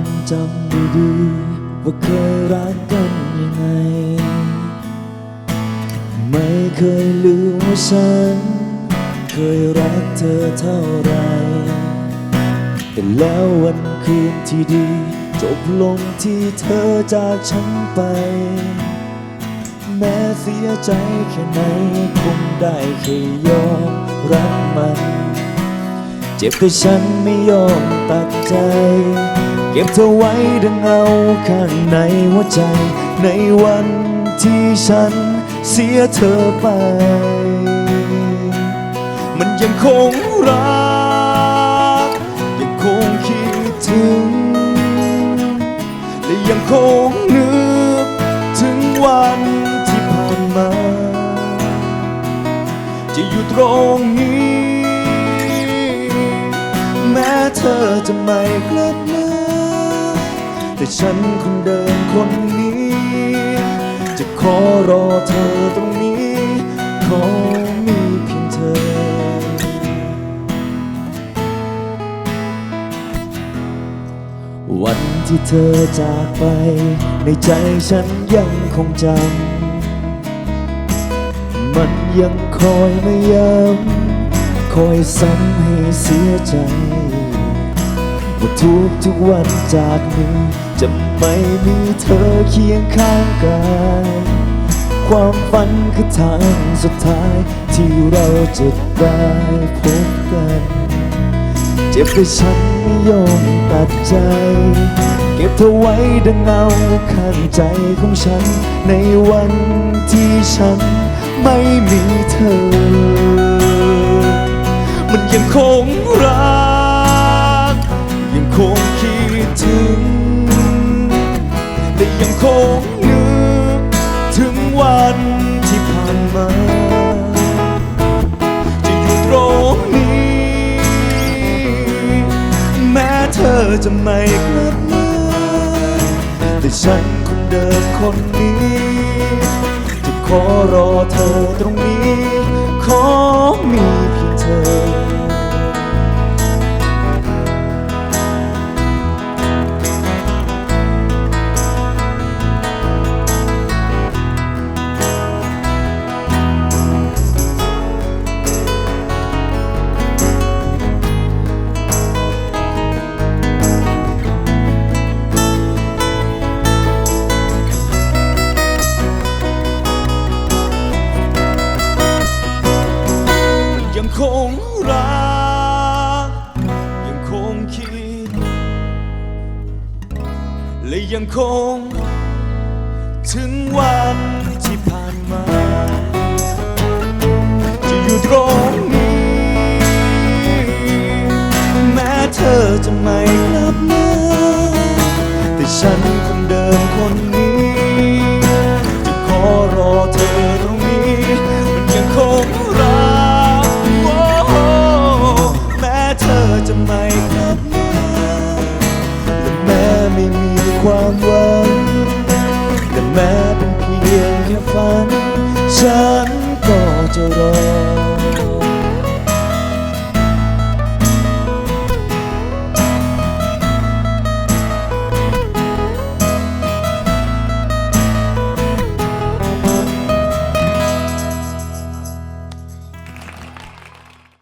งจำได้ดี ว่าเคยรักกันยังไง ไม่เคยลืมว่าฉัน เคยรักเธอเท่าไร แต่แล้ววันคืนที่ดี จบลงที่เธอจากฉันไป แม้เสียใจแค่ไหนคงได้แค่ยอมรับมัน เจ็บแต่ฉันไม่ยอมตัดใจ เก็บเธอไว้ดังเอาข้างในหัวใจ ในวันที่ฉันเสียเธอไป มันยังคงรัก ยังคงคิดถึง และยังคงนึกถึงวันที่ผ่านมา จะอยู่ตรงนี้ แม้เธอจะไม่กลับมา แต่ฉันคนเดิมคนนี้ จะขอรอเธอตรงนี้ขอมีเพียงเธอ วันที่เธอจากไป ในใจฉันยังคงจำ มันยังคอยไมาย้ำคอยซ้ำให้เสียใจว่าทุกทุกวันจากนี้ จะไม่มีเธอเคียงข้างกายความฝันคือทางสุดท้ายที่เราจะได้พบกัน เจ็บแต่ฉันไม่ยอมตัดใจ เก็บเธอไว้ดังเงาข้างใจของฉัน ในวันที่ฉันไม่มีเธอ คงนึกถึงวันที่ผ่านมา จะอยู่ตรงนี้ แม้เธอจะไม่กลับมา แต่ฉันคนเดิมคนนี้ จะขอรอเธอตรงนี้ ยังคงรัก ยังคงคิด และยังคง ถึงวันที่ผ่านมา จะอยู่ตรงนี้ แม้เธอจะไม่กลับมา แต่ฉันคนเดิมคนนี้ จะขอรอเธอ